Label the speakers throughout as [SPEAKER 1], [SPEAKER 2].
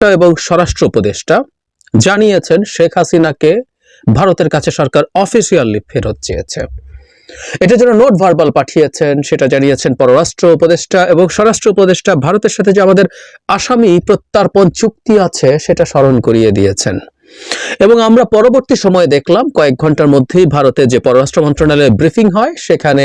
[SPEAKER 1] এবং স্বরাষ্ট্র উপদেষ্টা জানিয়েছেন শেখ হাসিনাকে ভারতের কাছে সরকার অফিসিয়ালি ফেরত চেয়েছে। এটার জন্য নোট ভার্বাল পাঠিয়েছেন, সেটা জানিয়েছেন পররাষ্ট্র উপদেষ্টা এবং স্বরাষ্ট্র উপদেষ্টা ভারতের সাথে যে আমাদের আসামি প্রত্যার্পণ চুক্তি আছে, সেটা স্মরণ করিয়ে দিয়েছেন। এবং আমরা পরবর্তী সময়ে দেখলাম কয়েক ঘণ্টার মধ্যেই ভারতে যে পররাষ্ট্র মন্ত্রণালয়ের ব্রিফিং হয়, সেখানে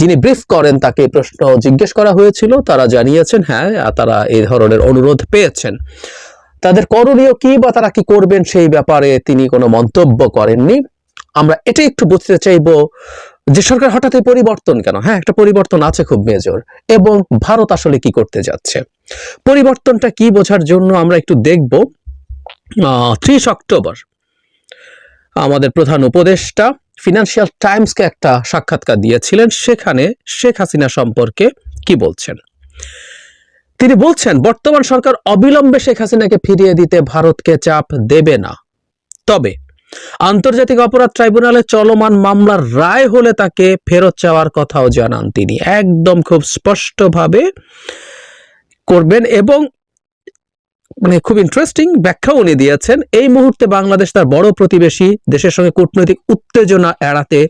[SPEAKER 1] যিনি ব্রিফ করেন তাকে প্রশ্ন জিজ্ঞেস করা হয়েছিল। তারা জানিয়েছেন হ্যাঁ তারা এই ধরনের অনুরোধ পেয়েছেন। তাদের করণীয় কি বা তারা কি করবেন সেই ব্যাপারে তিনি কোনো মন্তব্য করেননি। আমরা এটা একটু বুঝতে চাইব যে সরকার হঠাৎ এই পরিবর্তন কেন? হ্যাঁ একটা পরিবর্তন আছে খুব মেজর এবং ভারত আসলে কি করতে যাচ্ছে? পরিবর্তনটা কি বোঝার জন্য আমরা একটু দেখব। ত্রিশ অক্টোবর। আমাদের প্রধান উপদেষ্টা ফিনান্সিয়াল টাইমসকে একটা সাক্ষাৎকার দিয়েছিলেন, সেখানে শেখ হাসিনা সম্পর্কে কি বলছেন? তিনি বলছেন, বর্তমান সরকার অবিলম্বে শেখ হাসিনাকে ফিরিয়ে দিতে ভারতকে চাপ দেবে না। তবে আন্তর্জাতিক অপরাধ ট্রাইব্যুনালে চলমান মামলার রায় হলে তাকে ফেরত চাওয়ার কথাও জানান তিনি। একদম খুব স্পষ্টভাবে করবেন এবং মানে খুব ইন্টারেস্টিং ব্যাখ্যা উনি দিয়েছেন। এই মুহূর্তে বাংলাদেশ তার বড় প্রতিবেশী, দেশের সঙ্গে কূটনৈতিক উত্তেজনা এড়াতে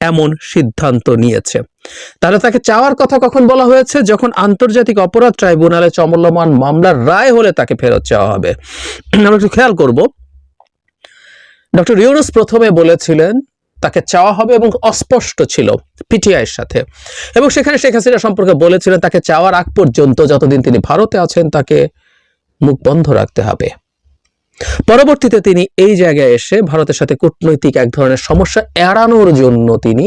[SPEAKER 1] এমন সিদ্ধান্ত নিয়েছে। তাহলে তাকে চাওয়ার কথা কখন বলা হয়েছে? যখন আন্তর্জাতিক অপরাধ ট্রাইব্যুনালে চমলমান মামলার রায় হলে তাকে ফেরত চাওয়া হবে। আমরা একটু খেয়াল করব। ডক্টর ইউনুস প্রথমে বলেছিলেন, তাকে চাওয়া হবে এবং অস্পষ্ট ছিল পিটিআইয়ের সাথে। এবং সেখানে শেখ হাসিনা সম্পর্কে বলেছিলেন, তাকে চাওয়ার আগ পর্যন্ত যতদিন তিনি ভারতে আছেন, তাকে মুখ বন্ধ রাখতে হবে। পরবর্তীতে তিনি এই জায়গায় এসে ভারতের সাথে কূটনৈতিক এক ধরনের সমস্যা এড়ানোর জন্য তিনি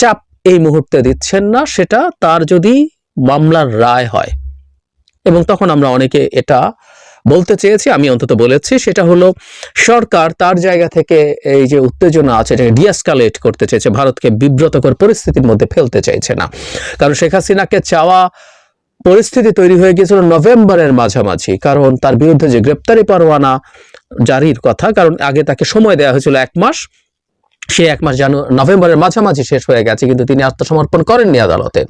[SPEAKER 1] চাপ এই মুহূর্তে দিচ্ছেন না, সেটা তার যদি মামলার রায় হয়। এবং তখন আমরা অনেকে এটা বলতে চেয়েছি, আমি অন্তত বলেছি, সেটা হলো সরকার তার জায়গা থেকে এই যে উত্তেজনা আছে এটাকে ডিএসকালেট করতে চেয়েছে, ভারতকে বিব্রতকর পরিস্থিতির মধ্যে ফেলতে চাইছে না। কারণ শেখ হাসিনাকে চাওয়া পরিস্থিতি তৈরি হয়ে গিয়েছিল নভেম্বরের মাঝামাঝি, কারণ তার বিরুদ্ধে যে গ্রেপ্তারি পরোয়ানা জারির কথা, কারণ আগে তাকে সময় দেওয়া হয়েছিল এক মাস, সে এক মাস জানু, নভেম্বরের মাঝামাঝি শেষ হয়ে গেছে, কিন্তু তিনি আত্মসমর্পণ করেননি আদালতে।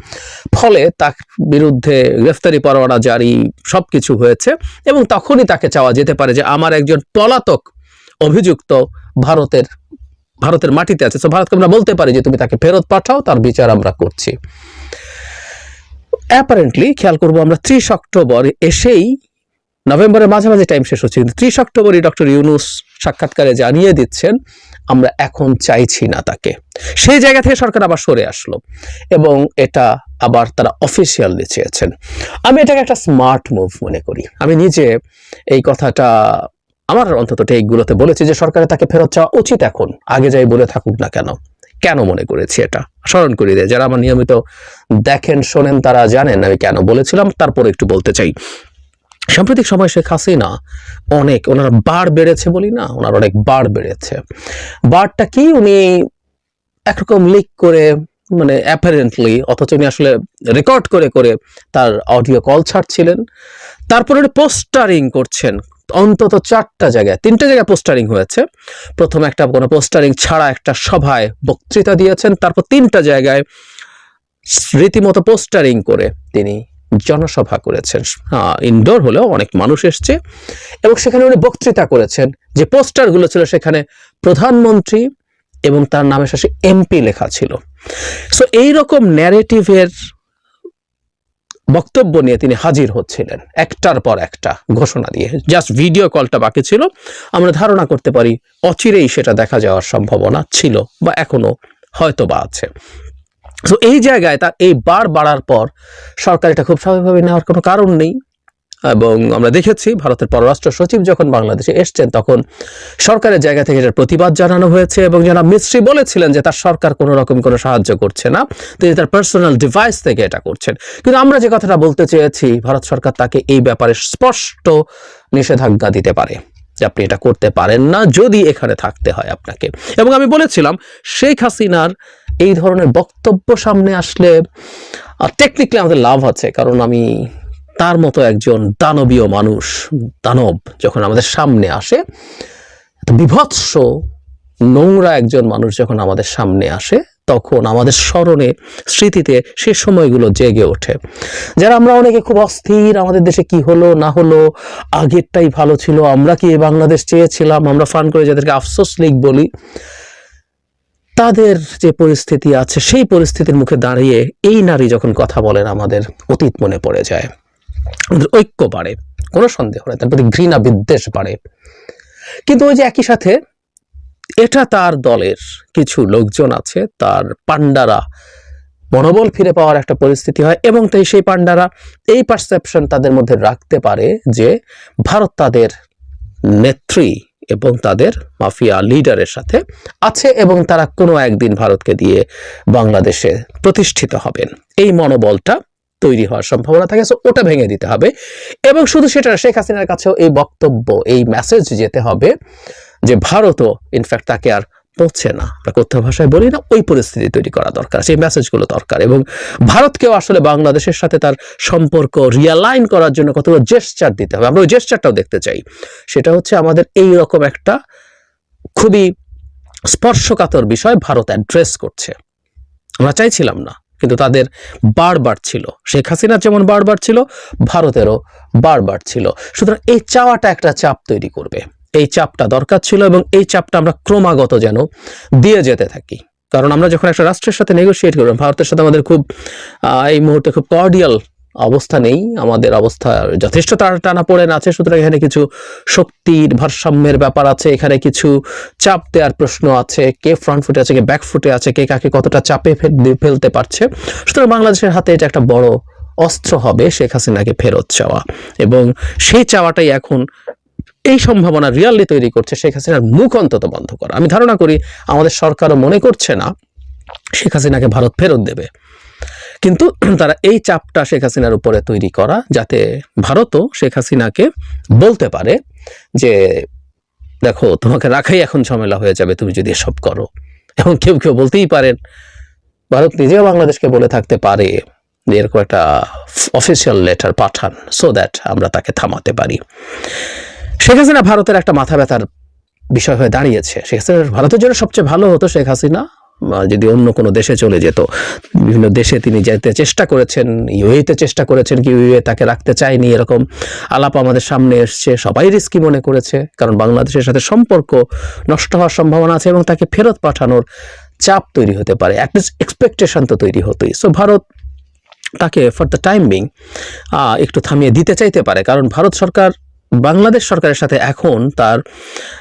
[SPEAKER 1] ফলে তার বিরুদ্ধে গ্রেফতারি পরোয়ানা জারি সব কিছু হয়েছে, এবং তখনই তাকে চাওয়া যেতে পারে যে আমার একজন পলাতক অভিযুক্ত ভারতের ভারতের মাটিতে আছে। তো ভারতকে আমরা বলতে পারি যে তুমি তাকে ফেরত পাঠাও, তার বিচার আমরা করছি। অ্যাপারেন্টলি খেয়াল করব, আমরা ত্রিশ অক্টোবর এসেই নভেম্বরের মাঝামাঝি টাইম শেষ হচ্ছে, কিন্তু ত্রিশ অক্টোবরই ডক্টর ইউনুস সাক্ষাৎকারে জানিয়ে দিচ্ছেন, আমরা এখন চাইছি না তাকে। সেই জায়গা থেকে সরকার আবার সরে আসলো, এবং এটা আবার তারা অফিসিয়ালি চেয়েছেন। আমি এটাকে একটা স্মার্ট মুভ মনে করি। আমি নিজে এই কথাটা আমার অন্তত এইগুলোতে বলেছি যে সরকারের তাকে ফেরত চাওয়া উচিত এখন, আগে যাই বলে থাকুক না কেন। কেন মনে করেছি এটা? স্মরণ করিয়ে দেয়। যারা আমার নিয়মিত দেখেন, শোনেন, তারা জানেন আমি কেন বলেছিলাম। তারপর একটু বলতে চাই। সাম্প্রতিক সময় শেখ হাসিনা অনেক, ওনার বার বেড়েছে বলি না, ওনার অনেক বার বেড়েছে। বারটা কি উনি একরকম লিক করে মানে অ্যাপারেন্টলি অথচ উনি আসলে রেকর্ড করে করে তার অডিও কল ছাড়ছিলেন। তারপরে উনি পোস্টারিং করছেন। অন্তত চারটা জায়গায়, তিনটা জায়গায় পোস্টারিং হয়েছে। প্রথম একটা কোনো পোস্টারিং ছাড়া একটা সভায় বক্তৃতা দিয়েছেন, তারপর তিনটা জায়গায় রীতিমতো পোস্টারিং করে তিনি জনসভা করেছেন। ইনডোর হলেও অনেক মানুষ এসছে এবং সেখানে উনি বক্তৃতা করেছেন। যে পোস্টারগুলো ছিল সেখানে প্রধানমন্ত্রী এবং তার নামের শেষে এমপি লেখা ছিল। সো এইরকম ন্যারেটিভের বক্তব্য নিয়ে তিনি হাজির হচ্ছিলেন, একটার পর একটা ঘোষণা দিয়ে। জাস্ট ভিডিও কলটা বাকি ছিল। আমরা ধারণা করতে পারি, অচিরেই সেটা দেখা যাওয়ার সম্ভাবনা ছিল বা এখনও হয়তো বা আছে। তো এই জায়গায় তার এই বার বাড়ার পর সরকার এটা খুব স্বাভাবিকভাবে নেওয়ার কোনো কারণ নেই। এবং আমরা দেখেছি ভারতের পররাষ্ট্র সচিব যখন বাংলাদেশে এসছেন, তখন সরকারের জায়গা থেকে এটার প্রতিবাদ জানানো হয়েছে এবং জনাব মিস্ত্রি বলেছিলেন যে তার সরকার কোনো রকম কোনো সাহায্য করছে না, তিনি তার পার্সোনাল ডিভাইস থেকে এটা করছেন। কিন্তু আমরা যে কথাটা বলতে চেয়েছি, ভারত সরকার তাকে এই ব্যাপারে স্পষ্ট নিষেধাজ্ঞা দিতে পারে যে আপনি এটা করতে পারেন না, যদি এখানে থাকতে হয় আপনাকে। এবং আমি বলেছিলাম, শেখ হাসিনার এই ধরনের বক্তব্য সামনে আসলে টেকনিক্যালি আমাদের লাভ আছে, কারণ আমি তার মতো একজন দানবীয় মানুষ, দানব যখন আমাদের সামনে আসে বিভৎস নোংরা একজন মানুষ যখন আমাদের সামনে আসে, তখন আমাদের স্মরণে, স্মৃতিতে সে সময়গুলো জেগে ওঠে। যারা আমরা অনেকে খুব অস্থির, আমাদের দেশে কি হলো, না হলো, আগেরটাই ভালো ছিল, আমরা কি বাংলাদেশ চেয়েছিলাম, আমরা ফান করে যাদেরকে আফসোস লীগ বলি, তাদের যে পরিস্থিতি আছে, সেই পরিস্থিতির মুখে দাঁড়িয়ে এই নারী যখন কথা বলেন, আমাদের অতীত মনে পড়ে যায়। আমাদের ঐক্য বাড়ে, কোনো সন্দেহ নেই, তার প্রতি ঘৃণা, বিদ্বেষ বাড়ে। কিন্তু ওই যে একই সাথে এটা তার দলের কিছু লোকজন আছে, তার পান্ডারা মনোবল ফিরে পাওয়ার একটা পরিস্থিতি হয় এবং তাই সেই পান্ডারা এই পারসেপশন তাদের মধ্যে রাখতে পারে যে ভারত তাদের নেত্রী এবং তাদের মাফিয়া লিডারের সাথে আছে এবং তারা কোনো একদিন ভারতকে দিয়ে বাংলাদেশে প্রতিষ্ঠিত হবেন। এই মনোবলটা তৈরি হওয়ার সম্ভাবনা থাকে সো ওটা ভেঙে দিতে হবে। এবং শুধু সেটা শেখ হাসিনার কাছেও এই বক্তব্য, এই মেসেজ যেতে হবে যে ভারতও ইনফ্যাক্ট তাকে আর পৌঁছে না। আমরা কথ্য ভাষায় বলি না, ওই পরিস্থিতি তৈরি করা দরকার, সেই মেসেজগুলো দরকার। এবং ভারতকেও আসলে বাংলাদেশের সাথে তার সম্পর্ক রিয়ালাইন করার জন্য কতগুলো জেস্টার দিতে হবে। আমরা ওই জেস্টারটাও দেখতে চাই। সেটা হচ্ছে আমাদের এই রকম একটা খুবই স্পর্শকাতর বিষয় ভারত অ্যাড্রেস করছে। আমরা চাইছিলাম না কিন্তু তাদের বারবার ছিল। শেখ হাসিনার যেমন বারবার ছিল, ভারতেরও বারবার ছিল। সুতরাং এই চাওয়াটা একটা চাপ তৈরি করবে। এই চাপটা দরকার ছিল এবং এই চাপটা আমরা ক্রমাগত যেন দিয়ে যেতে থাকি। কারণ আমরা যখন একটা রাষ্ট্রের সাথে নেগোসিয়েট করব, ভারতের সাথে আমাদের খুব এই মুহূর্তে খুব কর্ডিয়াল অবস্থা নেই, আমাদের অবস্থা যথেষ্ট টানা টানা পড়ে আছে, সুতরাং এখানে কিছু শক্তির ভারসাম্যের ব্যাপার আছে, এখানে কিছু চাপ দেওয়ার প্রশ্ন আছে, কে ফ্রন্ট ফুটে আছে, কে ব্যাক ফুটে আছে, কে কাকে কতটা চাপে ফেলতে পারছে। সুতরাং বাংলাদেশের হাতে এটা একটা বড় অস্ত্র হবে, শেখ হাসিনাকে ফেরত চাওয়া। এবং সেই চাওয়াটাই এখন এই সম্ভাবনা রিয়ালি তৈরি করছে, শেখ হাসিনার মুখ অন্তত বন্ধ করা। আমি ধারণা করি, আমাদের সরকারও মনে করছে না, শেখ হাসিনাকে ভারত ফেরত দেবে। কিন্তু তারা এই চাপটা শেখ হাসিনার উপরে তৈরি করা যাতে ভারতও শেখ হাসিনাকে বলতে পারে যে, দেখো, তোমাকে রাখাই এখন ঝামেলা হয়ে যাবে, তুমি যদি এসব করো। এবং কেউ কেউ বলতেই পারেন, ভারত নিজেও বাংলাদেশকে বলে থাকতে পারে যে, এরকম একটা অফিসিয়াল লেটার পাঠান সো দ্যাট আমরা তাকে থামাতে পারি। শেখ হাসিনা ভারতের একটা মাথা ব্যথার বিষয় হয়ে দাঁড়িয়েছে। শেখ হাসিনা ভারতের জন্য সবচেয়ে ভালো হতো শেখ হাসিনা যদি অন্য কোনো দেশে চলে যেত, বিভিন্ন দেশে তিনি যেতে চেষ্টা করেছেন, ইউএতে চেষ্টা করেছেন কি ইউএ তাকে রাখতে চায়নি, এরকম আলাপ আমাদের সামনে এসছে, সবাই রিস্কি মনে করেছে, কারণ বাংলাদেশের সাথে সম্পর্ক নষ্ট হওয়ার সম্ভাবনা আছে এবং তাকে ফেরত পাঠানোর চাপ তৈরি হতে পারে অ্যাটলিস্ট এক্সপেকটেশন তো তৈরি হতোই। সো ভারত তাকে ফর দ্য টাইম বিং একটু থামিয়ে দিতে চাইতে পারে, কারণ ভারত সরকার বাংলাদেশ সরকারের সাথে এখন তার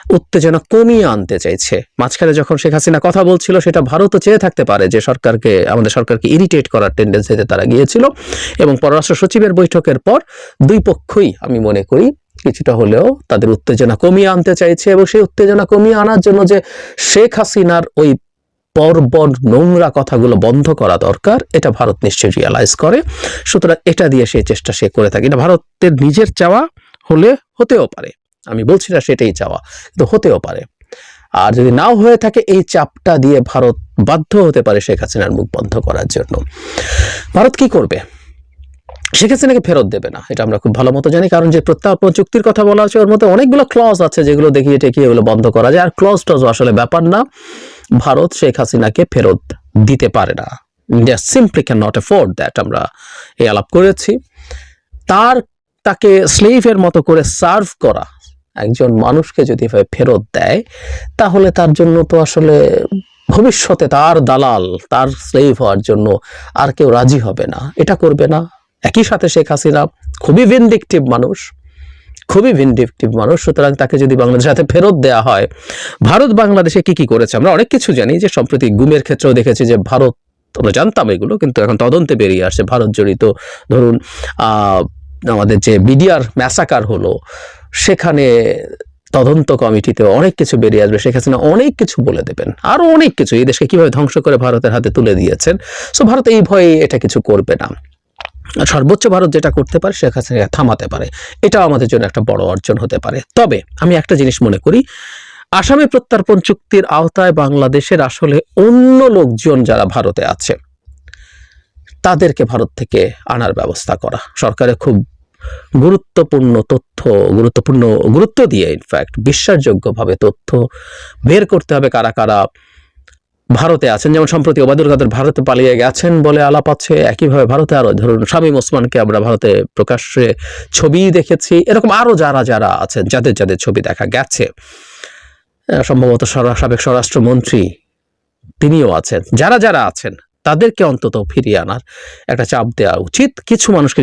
[SPEAKER 1] উত্তেজনা কমিয়ে আনতে চাইছে। মাঝখানে যখন শেখ হাসিনা কথা বলছিল, সেটা ভারতও চেয়ে থাকতে পারে যে সরকারকে, আমাদের সরকারকে ইরিটেট করার টেন্ডেন্সিতে তারা গিয়েছিল। এবং পররাষ্ট্র সচিবের বৈঠকের পর দুই পক্ষই আমি মনে করি কিছুটা হলেও তাদের উত্তেজনা কমিয়ে আনতে চাইছে এবং সেই উত্তেজনা কমিয়ে আনার জন্য যে শেখ হাসিনার ওই পরপর নোংরা কথাগুলো বন্ধ করা দরকার, এটা ভারত নিশ্চয়ই রিয়ালাইজ করে। সুতরাং এটা দিয়ে সেই চেষ্টা সে করে থাকে। এটা ভারতের নিজের চাওয়া হলে হতেও পারে। আমি বলছি না সেটাই চাওয়া, কিন্তু হতেও পারে। আর যদি নাও হয়ে থাকে, এই চাপটা দিয়ে ভারত বাধ্য হতে পারে শেখ হাসিনার মুখ বন্ধ করার জন্য। ভারত কি করবে? শেখ হাসিনাকে ফেরত দেবে না, এটা আমরা খুব ভালো মতো জানি, কারণ যে প্রত্যার্পণ চুক্তির কথা বলা আছে, ওর মধ্যে অনেকগুলো ক্লজ আছে, যেগুলো দেখিয়ে টেকিয়ে এগুলো বন্ধ করা যায়। আর ক্লজ টজ আসলে ব্যাপার না, ভারত শেখ হাসিনাকে ফেরত দিতে পারে না। India simply can not afford that আমরা এই আলাপ করেছি। তার তাকে স্লেভের মতো করে সার্ভ করা একজন মানুষকে যদি এভাবে ফেরত দেয়, তাহলে তার জন্য তো আসলে ভবিষ্যতে তার দালাল, তার স্লেভ হওয়ার জন্য আর কেউ রাজি হবে না। এটা করবে না। একই সাথে শেখ হাসিনা খুবই ভিনডিকটিভ মানুষ, খুবই ভিনডিকটিভ মানুষ। সুতরাং তাকে যদি বাংলাদেশের সাথে ফেরত দেওয়া হয়, ভারত বাংলাদেশে কি কি করেছে? আমরা অনেক কিছু জানি যে সম্প্রতি গুমের ক্ষেত্রেও দেখেছি যে ভারত, আমরা জানতাম এগুলো, কিন্তু এখন তদন্তে বেরিয়ে আসছে। ভারত জড়িত, ধরুন আমাদের যে বিডিআর ম্যাসাকার হলো, সেখানে তদন্ত কমিটিতে অনেক কিছু বেরিয়ে আসবে, শেখ হাসিনা অনেক কিছু বলে দেবেন, আরও অনেক কিছু, এই দেশকে কীভাবে ধ্বংস করে ভারতের হাতে তুলে দিয়েছেন। সো ভারত এই ভয়ে এটা কিছু করবে না। সর্বোচ্চ ভারত যেটা করতে পারে, শেখ হাসিনাকে থামাতে পারে। এটাও আমাদের জন্য একটা বড় অর্জন হতে পারে। তবে আমি একটা জিনিস মনে করি, আসামে প্রত্যার্পণ চুক্তির আওতায় বাংলাদেশের আসলে অন্য লোকজন যারা ভারতে আছে, তাদেরকে ভারত থেকে আনার ব্যবস্থা করা। সরকারের খুব গুরুত্বপূর্ণ তথ্য, গুরুত্বপূর্ণ গুরুত্ব দিয়ে ইনফ্যাক্ট বিশ্বাসযোগ্যভাবে তথ্য বের করতে হবে কারা কারা ভারতে আছেন। যেমন সম্প্রতি ওবায়দুল কাদের ভারতে পালিয়ে গেছেন বলে আলাপ আছে, একইভাবে ভারতে আরও ধরুন শামীম ওসমানকে আমরা ভারতে প্রকাশ্যে ছবি দেখেছি। এরকম আরও যারা যারা আছেন, যাদের যাদের ছবি দেখা গেছে সম্ভবত সাবেক স্বরাষ্ট্রমন্ত্রী তিনিও আছেন। যারা যারা আছেন, তাদেরকে অন্তত ফিরিয়ে আনার একটা চাপ দেওয়া উচিত। কিছু মানুষকে